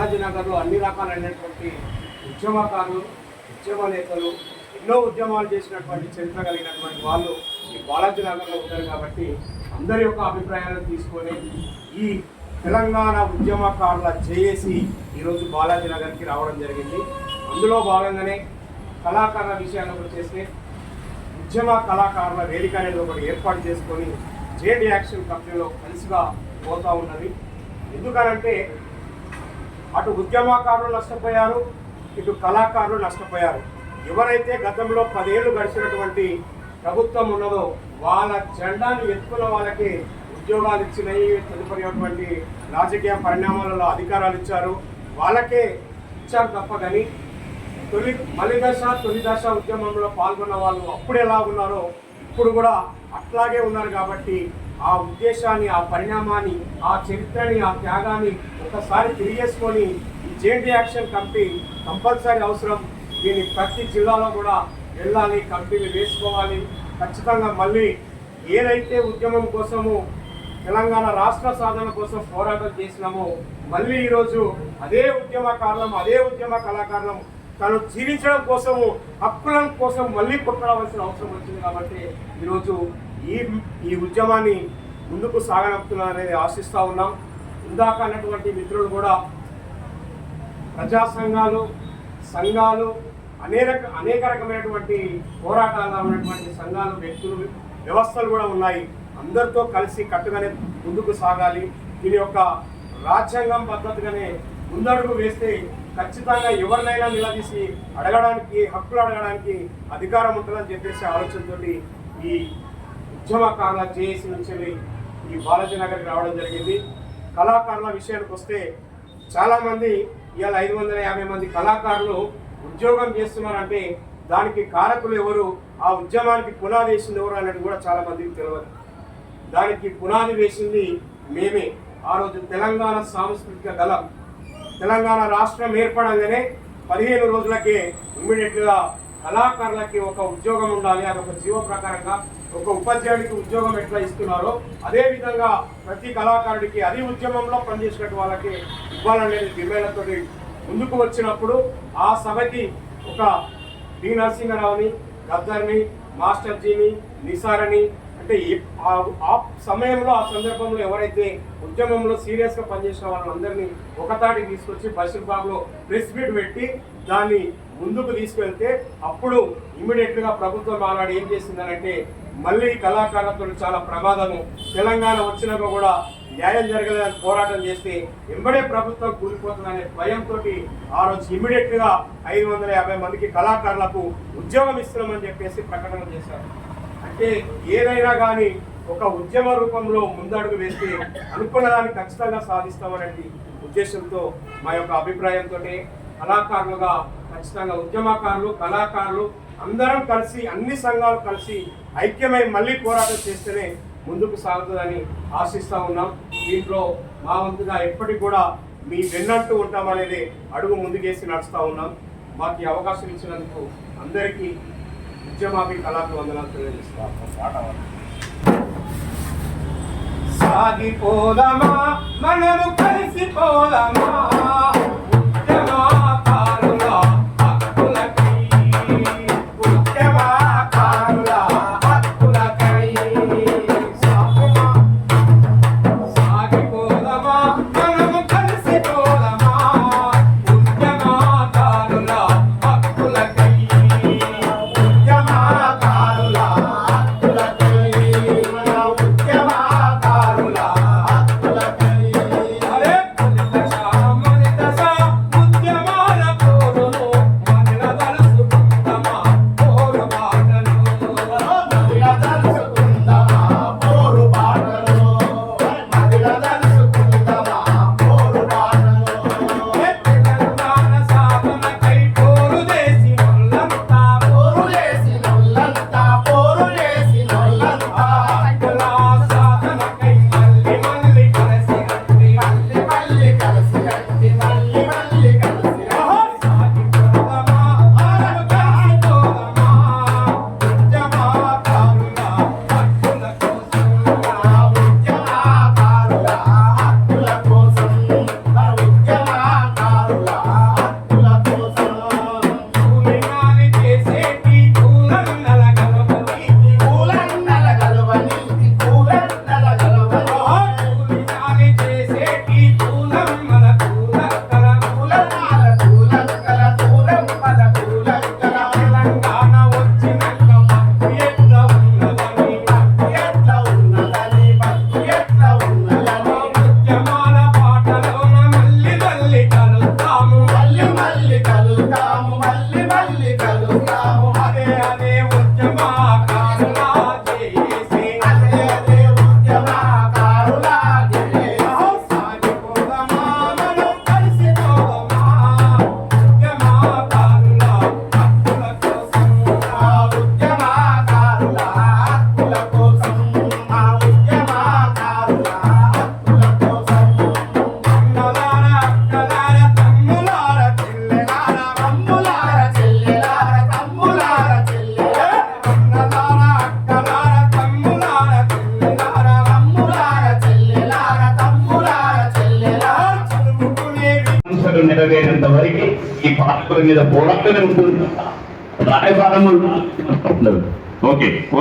బాలాజీ నగర్లో అన్ని రకాలైనటువంటి ఉద్యమకారులు ఉద్యమ నేతలు ఎన్నో ఉద్యమాలు చేసినటువంటి చరిత్ర కలిగినటువంటి వాళ్ళు ఈ బాలాజీ నగర్లో ఉంటారు కాబట్టి అందరి యొక్క అభిప్రాయాలను తీసుకొని ఈ తెలంగాణ ఉద్యమకారుల చేసి ఈరోజు బాలాజీ నగర్కి రావడం జరిగింది. అందులో భాగంగానే కళాకారుల విషయానికి చేస్తే ఉద్యమ కళాకారుల వేదిక అనేది ఒకటి ఏర్పాటు చేసుకొని జేడి యాక్షన్ కంపెనీలో కలిసిగా పోతూ ఉన్నది. ఎందుకనంటే అటు ఉద్యమకారులు నష్టపోయారు ఇటు కళాకారులు నష్టపోయారు. ఎవరైతే గతంలో పదేళ్ళు గడిచినటువంటి ప్రభుత్వం ఉన్నదో వాళ్ళ జెండాను ఎత్తుకున్న వాళ్ళకి ఉద్యోగాలు ఇచ్చినాయి తదుపరిటువంటి రాజకీయ పరిణామాలలో అధికారాలు ఇచ్చారు. వాళ్ళకే ఇచ్చారు తప్ప కానీ తొలి మలిదశ తొలి దశ ఉద్యమంలో పాల్గొన్న వాళ్ళు అప్పుడు ఎలా ఉన్నారో ఇప్పుడు కూడా అట్లాగే ఉన్నారు కాబట్టి ఆ ఉద్దేశాన్ని ఆ పరిణామాన్ని ఆ చరిత్రని ఆ త్యాగాన్ని ఒకసారి తిరిగేసుకొని ఈ జేఎన్టీ యాక్షన్ కమిటీ కంపల్సరీ అవసరం. దీన్ని ప్రతి జిల్లాలో కూడా వెళ్ళాలి కమిటీలు వేసుకోవాలి. ఖచ్చితంగా మళ్ళీ ఏదైతే ఉద్యమం కోసము తెలంగాణ రాష్ట్ర సాధన కోసం పోరాటం చేసినామో మళ్ళీ ఈరోజు అదే ఉద్యమ కారణం అదే ఉద్యమ కళాకారణం తను జీవించడం కోసము హక్కుల కోసం మళ్ళీ కొట్టవలసిన అవసరం వచ్చింది కాబట్టి ఈరోజు ఈ ఈ ఉద్యమాన్ని ముందుకు సాగనంపుతున్నారనేది ఆశిస్తూ ఉన్నాం. ఇందాక అన్నటువంటి మిత్రులు కూడా ప్రజా సంఘాలు సంఘాలు అనేక అనేక రకమైనటువంటి పోరాటాల్లో ఉన్నటువంటి సంఘాలు వ్యక్తులు వ్యవస్థలు కూడా ఉన్నాయి. అందరితో కలిసి కట్టుగానే ముందుకు సాగాలి. దీని యొక్క రాజ్యాంగం పద్ధతిగానే ముందడుగు వేస్తే ఖచ్చితంగా ఎవరినైనా నిలదీసి అడగడానికి హక్కులు అడగడానికి అధికారం ఉంటుందని చెప్పేసి ఆలోచనతోటి ఈ ఉద్యమకారుల జేఏసీ నుంచి ఈ బాలాజీ నగర్కి రావడం జరిగింది. కళాకారుల విషయానికి వస్తే చాలామంది ఇవాళ ఐదు వందల యాభై మంది కళాకారులు ఉద్యోగం చేస్తున్నారంటే దానికి కారకులు ఎవరు? ఆ ఉద్యమానికి పునాది వేసింది ఎవరు అనేది కూడా చాలామందికి తెలియదు దానికి పునాది వేసింది మేమే. ఆ రోజు తెలంగాణ సాంస్కృతిక దళం. తెలంగాణ రాష్ట్రం ఏర్పడంగానే పదిహేను రోజులకే ఇమ్మీడియట్గా కళాకారులకి ఒక ఉద్యోగం ఉండాలి అది ఒక జీవ ప్రకారంగా ఒక ఉపాధ్యాయుడికి ఉద్యోగం ఎట్లా ఇస్తున్నారో అదేవిధంగా ప్రతి కళాకారుడికి అది ఉద్యమంలో పనిచేసినట్టు వాళ్ళకి ఇవ్వాలనేది డిమాండ్లతో ముందుకు వచ్చినప్పుడు ఆ సభకి ఒక డి నరసింహరావుని గద్దర్ని మాస్టర్జీని నిసారని అంటే ఆ- సమయంలో ఆ సందర్భంలో ఎవరైతే ఉద్యమంలో సీరియస్గా పనిచేసిన వాళ్ళందరినీ ఒకతాటి తీసుకొచ్చి బషీర్బాగ్లో ప్రెస్ మీట్ పెట్టి దాన్ని ముందుకు తీసుకెళ్తే అప్పుడు ఇమ్మీడియట్గా ప్రభుత్వం మాట్లాడి ఏం చేసిందనంటే మళ్ళీ కళాకారులతో చాలా ప్రమాదము. తెలంగాణ వచ్చినాక కూడా న్యాయం జరగలేదని పోరాటం చేస్తే వెంబడే ప్రభుత్వం కూలిపోతుందనే భయంతో ఆ రోజు ఇమ్మీడియట్గా ఐదు వందల యాభై మందికి కళాకారులకు ఉద్యోగం ఇస్తున్నామని చెప్పేసి ప్రకటన చేశారు. అంటే ఏదైనా కానీ ఒక ఉద్యమ రూపంలో ముందడుగు వేస్తే అనుకున్న దాన్ని ఖచ్చితంగా సాధిస్తామనేది ఉద్దేశంతో మా యొక్క అభిప్రాయంతో కళాకారులుగా ఖచ్చితంగా ఉద్యమకారులు కళాకారులు అందరం కలిసి అన్ని సంఘాలు కలిసి ఐక్యమై మళ్ళీ పోరాటం చేస్తేనే ముందుకు సాగుతుందని ఆశిస్తూ ఉన్నాం. దీంట్లో మా వంతుగా ఎప్పటికి కూడా మీ వెన్నట్టు ఉంటామనేది అడుగు ముందుకేసి నడుస్తూ ఉన్నాం. మాకు ఈ అవకాశం ఇచ్చినందుకు అందరికీ విద్యమాపి కళాకు వందనాలు తెలియజేస్తాం సాగిపోదమా? మనము కలిసిపోదమా? కనుమరుగైనంత వరకు ఈ పాలకుల మీద పోరాటమే ఉంటుంది రాయబారము ఉండదు ఓకే